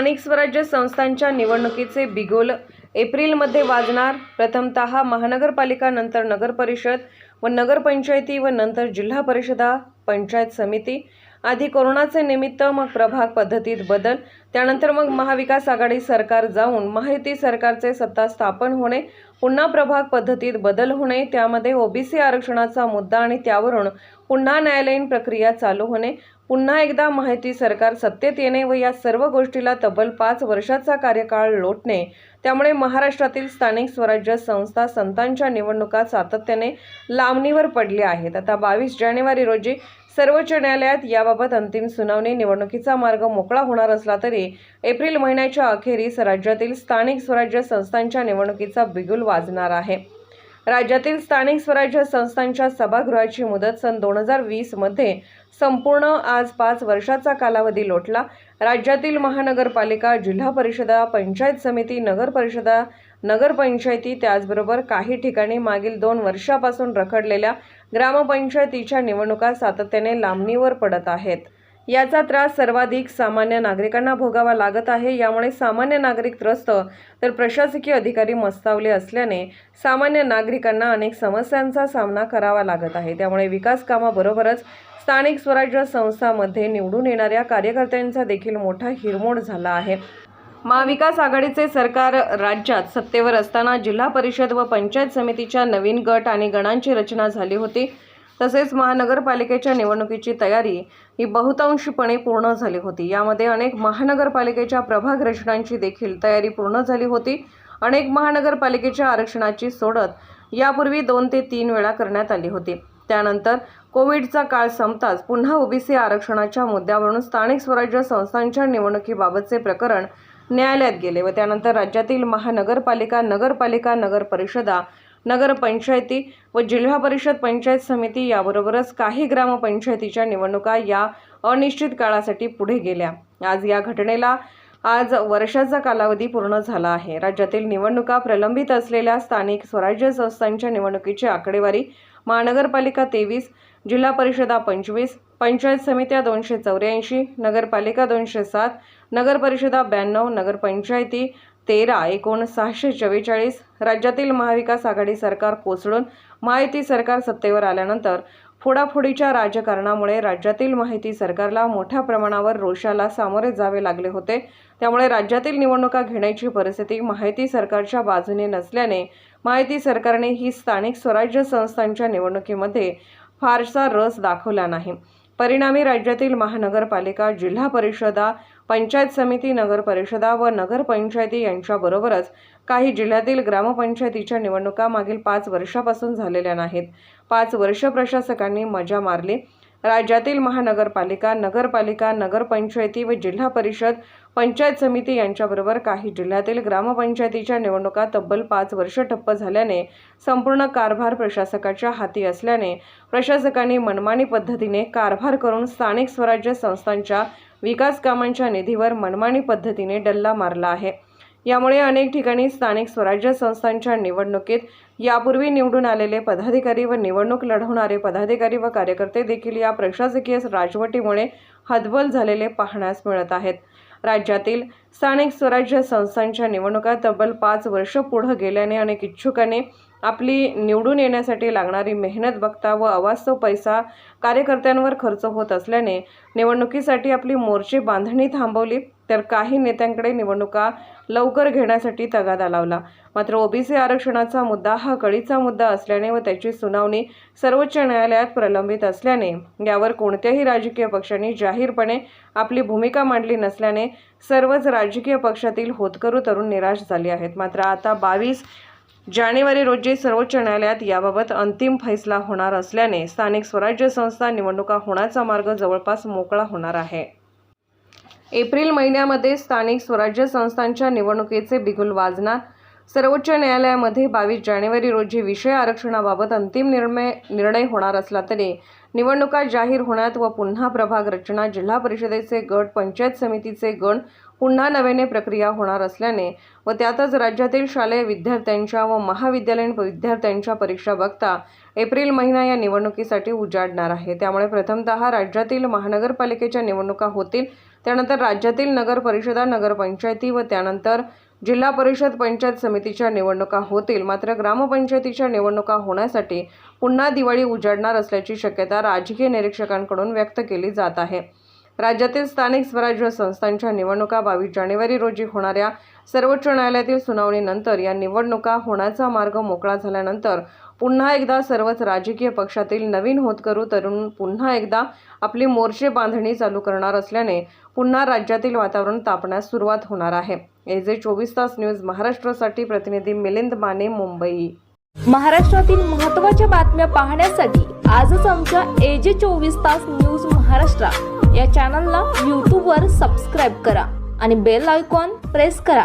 स्थानिक स्वराज्य संस्थांच्या निवडणुकीचे बिगोल एप्रिलमध्ये वाजणार. प्रथमतः महानगरपालिका नंतर नगरपरिषद व नगरपंचायती व नंतर जिल्हा परिषदा पंचायत समिती. आधी कोरोनाचे निमित्त मग प्रभाग पद्धतीत बदल त्यानंतर मग महाविकास आघाडी सरकार जाऊन माहिती सरकारचे सत्ता स्थापन होणे पुन्हा प्रभाग पद्धतीत बदल होणे त्यामध्ये ओबीसी आरक्षणाचा मुद्दा आणि त्यावरून पुन्हा न्यायालयीन प्रक्रिया चालू होणे पुन्हा एकदा माहिती सरकार सत्तेत येणे व या सर्व गोष्टीला तब्बल पाच वर्षाचा कार्यकाळ लोटणे त्यामुळे महाराष्ट्रातील स्थानिक स्वराज्य संस्था संतांच्या निवडणुका सातत्याने लांबणीवर पडल्या आहेत. आता बावीस जानेवारी रोजी सर्वोच्च न्यायालयात याबाबत अंतिम सुनावणी निवडणुकीचा मार्ग मोकळा होणार असला तरी एप्रिल महिन्याच्या अखेरीस राज्यातील स्थानिक स्वराज्य संस्थांच्या निवडणुकीचा बिगुल वाजणार आहे. राज्यातील स्थानिक स्वराज्य संस्थांच्या सभागृहाची मुदत सन दोन हजार वीसमध्ये संपूर्ण आज पाच वर्षाचा कालावधी लोटला. राज्यातील महानगरपालिका जिल्हा परिषदा पंचायत समिती नगर परिषदा नगरपंचायती त्याचबरोबर काही ठिकाणी मागील दोन वर्षापासून रखडलेल्या ग्रामपंचायतीच्या निवडणुका सातत्याने लांबणीवर पडत आहेत. याचा त्रास सर्वाधिक सामान्य नागरिकांना भोगावा लागत आहे. यामुळे सामान्य नागरिक त्रस्त तर प्रशासकीय अधिकारी मस्तावले असल्याने सामान्य नागरिकांना अनेक समस्यांचा सामना करावा लागत आहे. त्यामुळे विकास कामाबरोबरच स्थानिक स्वराज्य संस्थामध्ये निवडून येणाऱ्या कार्यकर्त्यांचा देखील मोठा हिरमोड झाला आहे. महाविकास आघाडीचे सरकार राज्यात सत्तेवर असताना जिल्हा परिषद व पंचायत समितीच्या नवीन गट आणि गणांची रचना झाली होती. तसेच महानगरपालिकेच्या निवडणुकीची तयारी ही बहुतांशपणे पूर्ण झाली होती. यामध्ये अनेक महानगरपालिकेच्या प्रभाग रचनांची देखील तयारी पूर्ण झाली होती. अनेक महानगरपालिकेच्या आरक्षणाची सोडत यापूर्वी दोन ते तीन वेळा करण्यात आली होती. त्यानंतर कोविडचा काळ संपताच पुन्हा ओबीसी आरक्षणाच्या मुद्द्यावरून स्थानिक स्वराज्य संस्थांच्या निवडणुकीबाबतचे प्रकरण न्यायालयात गेले व त्यानंतर राज्यातील महानगरपालिका नगरपालिका नगर परिषदा नगरपंचायती व जिल्हा परिषद पंचायत समिती याबरोबरच काही ग्रामपंचायतीच्या निवडणुका या अनिश्चित काळासाठी पुढे गेल्या. आज या घटनेला आज वर्षाचा कालावधी पूर्ण झाला आहे. राज्यातील निवडणुका प्रलंबित असलेल्या स्थानिक स्वराज्य संस्थांच्या निवडणुकीची आकडेवारी महानगरपालिका तेवीस जिल्हा परिषदा पंचवीस पंचायत समित्या दोनशे चौऱ्याऐंशी नगरपालिका दोनशे सात नगरपरिषदा ब्याण्णव नगरपंचायती तेरा एकूण सहाशे चव्वेचाळीस. राज्यातील महाविकास आघाडी सरकार कोसळून महायुती सरकार सत्तेवर आल्यानंतर फोडाफोडीच्या राजकारणामुळे राज्यातील माहिती सरकारला मोठ्या प्रमाणावर रोषाला सामोरे जावे लागले होते. त्यामुळे राज्यातील निवडणुका घेण्याची परिस्थिती माहिती सरकारच्या बाजूने नसल्याने माहिती सरकारने ही स्थानिक स्वराज्य संस्थांच्या निवडणुकीमध्ये फारसा रस दाखवला नाही. परिणामी राज्यातील महानगरपालिका जिल्हा परिषदा पंचायत समिती नगर परिषदा व नगरपंचायती यांच्याबरोबरच काही जिल्ह्यातील ग्रामपंचायतीच्या निवडणुका मागील पाच वर्षापासून झालेल्या नाहीत. पाच वर्ष प्रशासकांनी मजा मारली. राज्यातील महानगरपालिका नगरपालिका नगरपंचायती व जिल्हा परिषद पंचायत समिती यांच्याबरोबर काही जिल्ह्यातील ग्रामपंचायतीच्या निवडणुका तब्बल पाच वर्ष ठप्प झाल्याने संपूर्ण कारभार प्रशासकाच्या हाती असल्याने प्रशासकांनी मनमानी पद्धतीने कारभार करून स्थानिक स्वराज्य संस्थांच्या विकास कामांच्या निधीवर मनमानी पद्धतीने डल्ला मारला आहे. यामुळे अनेक ठिकाणी स्थानिक स्वराज्य संस्थांच्या निवडणुकीत यापूर्वी निवडून आलेले पदाधिकारी व निवडणूक लढवणारे पदाधिकारी व कार्यकर्ते देखील या प्रशासकीय राजवटीमुळे हतबल झालेले पाहण्यास मिळत आहेत. राज्यातील स्थानिक स्वराज्य संस्थांच्या निवडणुका तब्बल पाच वर्ष पुढं गेल्याने अनेक इच्छुकांनी आपली निवडून येण्यासाठी लागणारी मेहनत बघता व अवास्तव पैसा कार्यकर्त्यांवर खर्च होत असल्याने निवडणुकीसाठी आपली मोर्चे बांधणी थांबवली. तर काही नेत्यांकडे निवडणुका लवकर घेण्यासाठी तगादा लावला. मात्र ओबीसी आरक्षणाचा मुद्दा हा कळीचा मुद्दा असल्याने व त्याची सुनावणी सर्वोच्च न्यायालयात प्रलंबित असल्याने यावर कोणत्याही राजकीय पक्षांनी जाहीरपणे आपली भूमिका मांडली नसल्याने सर्वच राजकीय पक्षातील होतकरू तरुण निराश झाले आहेत. मात्र आता बावीस जानेवारी रोजी सर्वोच्च न्यायालयात याबाबत अंतिम फैसला होणार असल्याने स्थानिक स्वराज्य संस्था निवडणुका होण्याचा मार्ग जवळपास मोकळा होणार आहे. एप्रिल महिन्यामध्ये स्थानिक स्वराज्य संस्थांच्या निवडणुकीचे बिगुल वाजणार. सर्वोच्च न्यायालयामध्ये बावीस जानेवारी रोजी विषय आरक्षणाबाबत अंतिम निर्णय निर्णय होणार असला तरी निवडणुका जाहीर होण्यात व पुन्हा प्रभाग रचना जिल्हा परिषदेचे गट पंचायत समितीचे गण पुन्हा नव्याने प्रक्रिया होणार असल्याने व त्यातच राज्यातील शालेय विद्यार्थ्यांच्या व महाविद्यालयीन विद्यार्थ्यांच्या परीक्षा बघता एप्रिल महिना या निवडणुकीसाठी उजाडणार आहे. त्यामुळे प्रथमतः राज्यातील महानगरपालिकेच्या निवडणुका होतील. त्यानंतर राज्यातील नगर परिषदा नगरपंचायती व त्यानंतर जिल्हा परिषद पंचायत समितीच्या निवडणुका होतील. मात्र ग्रामपंचायतीच्या निवडणुका होण्यासाठी पुन्हा दिवाळी उजाडणार असल्याची शक्यता राजकीय निरीक्षकांकडून व्यक्त केली जात आहे. राज्यातील स्थानिक स्वराज्य संस्थांच्या निवडणुका बावीस जानेवारी रोजी होणाऱ्या सर्वोच्च न्यायालयातील सुनावणीनंतर या निवडणुका होण्याचा मार्ग मोकळा झाल्यानंतर पुन्हा एकदा सर्वच राजकीय पक्षातील नवीन होतकरू तरुण पुन्हा एकदा आपली मोर्चे बांधणी चालू करणार असल्याने पुन्हा राज्यातील वातावरण तापण्यास सुरुवात होणार आहे. एजे चोवीस तास न्यूज महाराष्ट्रासाठी प्रतिनिधी मिलिंद माने मुंबई. महाराष्ट्रातील महत्त्वाच्या बातम्या पाहण्यासाठी आजच आमच्या एजे चोवीस तास न्यूज महाराष्ट्र या चॅनलला यूट्यूबवर सबस्क्राईब करा आणि बेल आयकॉन प्रेस करा.